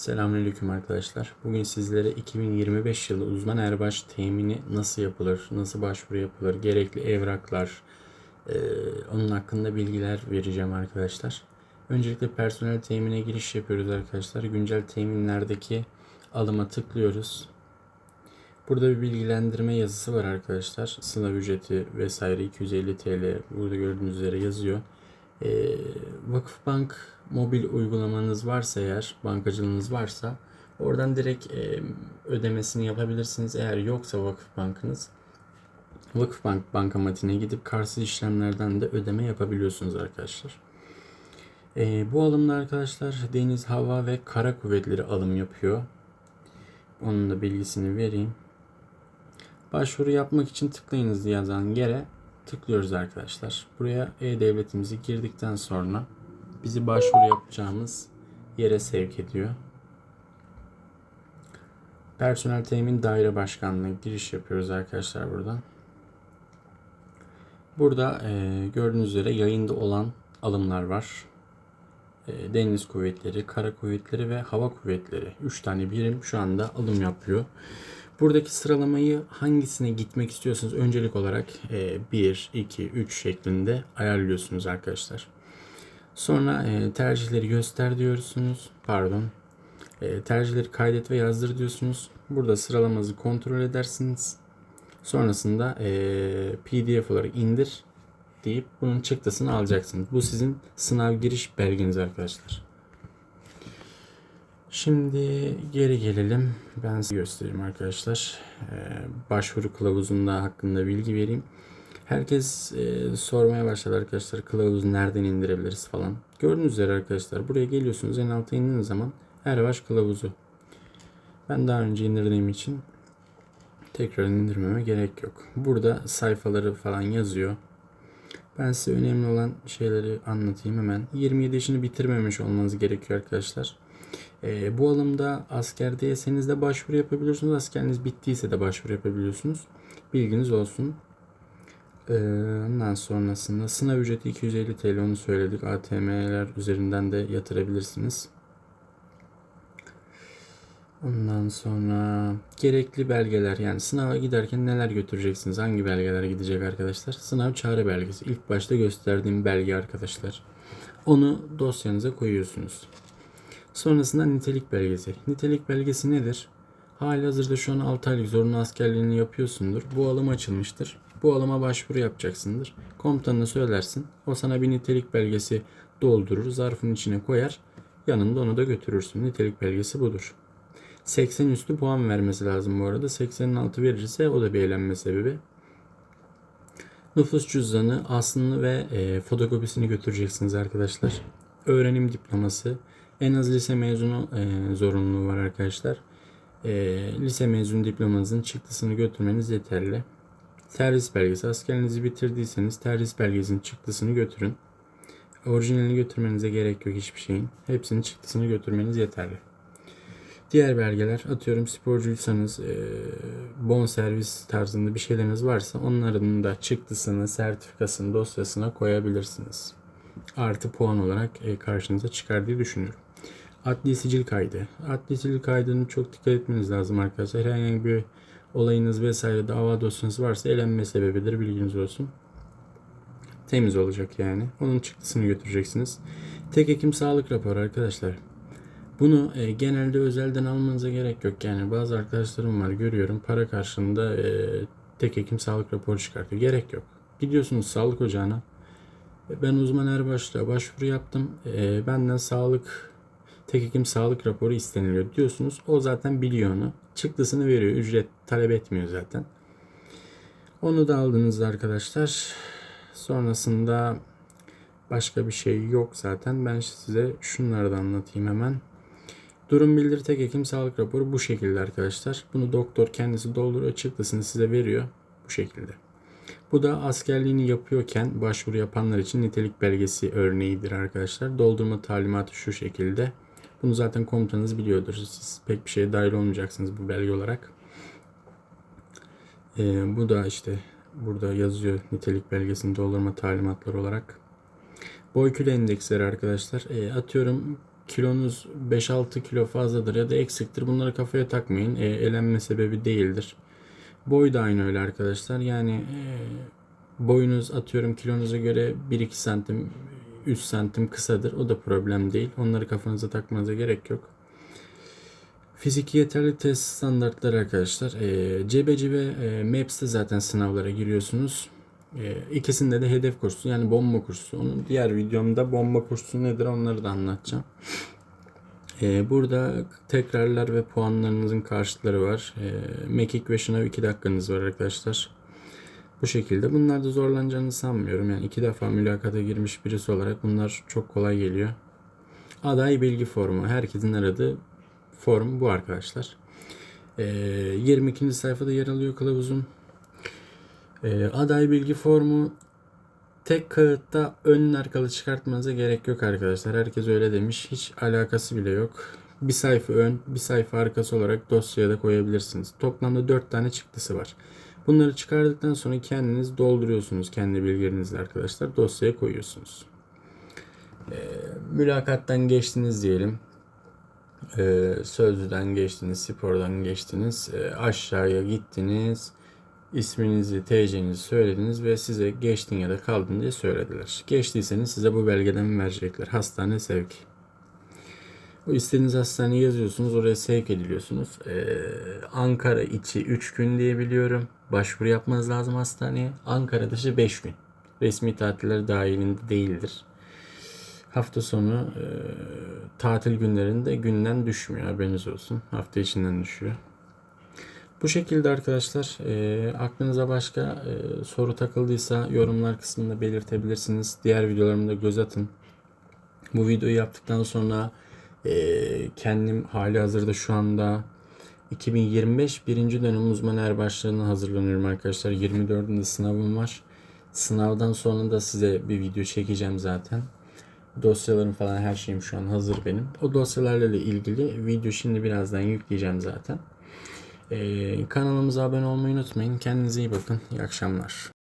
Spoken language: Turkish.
Selamünaleyküm arkadaşlar. Bugün sizlere 2025 yılı uzman erbaş temini nasıl yapılır, nasıl başvuru yapılır, gerekli evraklar, e, onun hakkında bilgiler vereceğim arkadaşlar. Öncelikle personel temine giriş yapıyoruz arkadaşlar. Güncel teminlerdeki alıma tıklıyoruz. Burada bir bilgilendirme yazısı var arkadaşlar. Sınav ücreti vesaire 250 TL burada gördüğünüz üzere yazıyor. Ee, Vakıfbank mobil uygulamanız varsa eğer, bankacılığınız varsa oradan direkt e, ödemesini yapabilirsiniz. Eğer yoksa Vakıfbank'ınız Vakıfbank bankamatiğine gidip karşısız işlemlerden de ödeme yapabiliyorsunuz arkadaşlar. Ee, bu alımda arkadaşlar deniz, hava ve kara kuvvetleri alım yapıyor. Onun da bilgisini vereyim. Başvuru yapmak için tıklayınız yazan yere tıklıyoruz arkadaşlar. Buraya e-devletimizi girdikten sonra bizi başvuru yapacağımız yere sevk ediyor. Personel temin daire başkanlığı giriş yapıyoruz arkadaşlar buradan. Burada e, gördüğünüz üzere yayında olan alımlar var. E, deniz kuvvetleri, kara kuvvetleri ve hava kuvvetleri. 3 tane birim şu anda alım yapıyor. Buradaki sıralamayı hangisine gitmek istiyorsanız öncelik olarak 1, 2, 3 şeklinde ayarlıyorsunuz arkadaşlar. Sonra e, tercihleri göster diyorsunuz. Pardon. E, tercihleri kaydet ve yazdır diyorsunuz. Burada sıralamanızı kontrol edersiniz. Sonrasında e, PDF olarak indir deyip bunun çıktısını alacaksınız. Bu sizin sınav giriş belgeniz arkadaşlar. Şimdi geri gelelim. Ben size göstereyim arkadaşlar. Ee, başvuru kılavuzunda hakkında bilgi vereyim. Herkes e, sormaya başladı arkadaşlar kılavuzu nereden indirebiliriz falan. Gördüğünüz üzere arkadaşlar buraya geliyorsunuz en alta indiğiniz zaman Erbaş kılavuzu. Ben daha önce indirdiğim için tekrar indirmeme gerek yok. Burada sayfaları falan yazıyor. Ben size önemli olan şeyleri anlatayım hemen. 27 yaşını bitirmemiş olmanız gerekiyor arkadaşlar. E, bu alımda askerdeyseniz de başvuru yapabiliyorsunuz. Askeriniz bittiyse de başvuru yapabiliyorsunuz. Bilginiz olsun. E, ondan sonrasında sınav ücreti 250 TL onu söyledik. ATM'ler üzerinden de yatırabilirsiniz. Ondan sonra gerekli belgeler yani sınava giderken neler götüreceksiniz? Hangi belgeler gidecek arkadaşlar? Sınav çağrı belgesi. İlk başta gösterdiğim belge arkadaşlar. Onu dosyanıza koyuyorsunuz. Sonrasında nitelik belgesi. Nitelik belgesi nedir? Hali hazırda şu an 6 aylık zorunlu askerliğini yapıyorsundur. Bu alım açılmıştır. Bu alıma başvuru yapacaksındır. Komutanına söylersin. O sana bir nitelik belgesi doldurur. Zarfın içine koyar. Yanında onu da götürürsün. Nitelik belgesi budur. 80 üstü puan vermesi lazım bu arada. 80'in altı verirse o da bir eğlenme sebebi. Nüfus cüzdanı, aslını ve e, fotokopisini götüreceksiniz arkadaşlar. Öğrenim diploması, en az lise mezunu e, zorunluluğu var arkadaşlar. E, lise mezun diplomanızın çıktısını götürmeniz yeterli. Terhis belgesi. Askerinizi bitirdiyseniz terhis belgesinin çıktısını götürün. Orijinalini götürmenize gerek yok hiçbir şeyin. Hepsinin çıktısını götürmeniz yeterli. Diğer belgeler atıyorum sporcuysanız e, bon servis tarzında bir şeyleriniz varsa onların da çıktısını, sertifikasını dosyasına koyabilirsiniz. Artı puan olarak e, karşınıza çıkar diye düşünüyorum. Adli sicil kaydı. Adli sicil kaydını çok dikkat etmeniz lazım arkadaşlar. Herhangi bir olayınız vesaire dava dosyanız varsa elenme sebebidir bilginiz olsun. Temiz olacak yani. Onun çıktısını götüreceksiniz. Tek hekim sağlık raporu arkadaşlar. Bunu e, genelde özelden almanıza gerek yok. Yani bazı arkadaşlarım var görüyorum para karşılığında e, tek hekim sağlık raporu çıkartıyor. Gerek yok. Gidiyorsunuz sağlık ocağına. E, Ben uzman erbaşlığa başvuru yaptım. E, benden sağlık tek hekim sağlık raporu isteniliyor diyorsunuz. O zaten biliyor onu. Çıktısını veriyor. Ücret talep etmiyor zaten. Onu da aldınız arkadaşlar. Sonrasında başka bir şey yok zaten. Ben size şunları da anlatayım hemen. Durum bildiri tek hekim sağlık raporu bu şekilde arkadaşlar. Bunu doktor kendisi dolduruyor çıktısını size veriyor bu şekilde. Bu da askerliğini yapıyorken başvuru yapanlar için nitelik belgesi örneğidir arkadaşlar. Doldurma talimatı şu şekilde. Bunu zaten komutanınız biliyordur. Siz pek bir şeye dahil olmayacaksınız bu belge olarak. Ee, bu da işte burada yazıyor nitelik belgesini doldurma talimatları olarak. Boy kütle endeksleri arkadaşlar. Ee, atıyorum kilonuz 5-6 kilo fazladır ya da eksiktir. Bunları kafaya takmayın. E, elenme sebebi değildir. Boy da aynı öyle arkadaşlar. Yani e, boyunuz atıyorum kilonuza göre 1-2 santim 3 santim kısadır. O da problem değil. Onları kafanıza takmanıza gerek yok. Fiziki yeterli test standartları arkadaşlar. E, CBC ve e, MAPS'te zaten sınavlara giriyorsunuz. E, ikisinde de hedef kursu yani bomba kursu. Onun diğer videomda bomba kursu nedir onları da anlatacağım. E, burada tekrarlar ve puanlarınızın karşıtları var. E, mekik ve şınav 2 dakikanız var arkadaşlar. Bu şekilde. Bunlarda zorlanacağını sanmıyorum. Yani iki defa mülakata girmiş birisi olarak bunlar çok kolay geliyor. Aday bilgi formu. Herkesin aradığı form bu arkadaşlar. Ee, 22. sayfada yer alıyor kılavuzun. Ee, aday bilgi formu tek kağıtta ön arkalı çıkartmanıza gerek yok arkadaşlar. Herkes öyle demiş. Hiç alakası bile yok. Bir sayfa ön, bir sayfa arkası olarak dosyaya da koyabilirsiniz. Toplamda 4 tane çıktısı var. Bunları çıkardıktan sonra kendiniz dolduruyorsunuz kendi bilgilerinizle arkadaşlar. Dosyaya koyuyorsunuz. Ee, mülakattan geçtiniz diyelim. Ee, sözlüden geçtiniz, spordan geçtiniz. Ee, aşağıya gittiniz. İsminizi, TC'nizi söylediniz ve size geçtin ya da kaldın diye söylediler. Geçtiyseniz size bu belgeden verecekler. Hastane sevk. İstediğiniz hastaneye yazıyorsunuz. Oraya sevk ediliyorsunuz. Ee, Ankara içi 3 gün diye biliyorum. Başvuru yapmanız lazım hastaneye. Ankara dışı 5 gün. Resmi tatiller dahilinde değildir. Hafta sonu e, tatil günlerinde günden düşmüyor. Haberiniz olsun. Hafta içinden düşüyor. Bu şekilde arkadaşlar e, aklınıza başka e, soru takıldıysa yorumlar kısmında belirtebilirsiniz. Diğer videolarımda göz atın. Bu videoyu yaptıktan sonra e, kendim hali hazırda şu anda 2025 birinci dönem uzman erbaşlarına hazırlanıyorum arkadaşlar. 24'ünde sınavım var. Sınavdan sonra da size bir video çekeceğim zaten. Dosyalarım falan her şeyim şu an hazır benim. O dosyalarla ilgili video şimdi birazdan yükleyeceğim zaten. Ee, kanalımıza abone olmayı unutmayın. Kendinize iyi bakın. İyi akşamlar.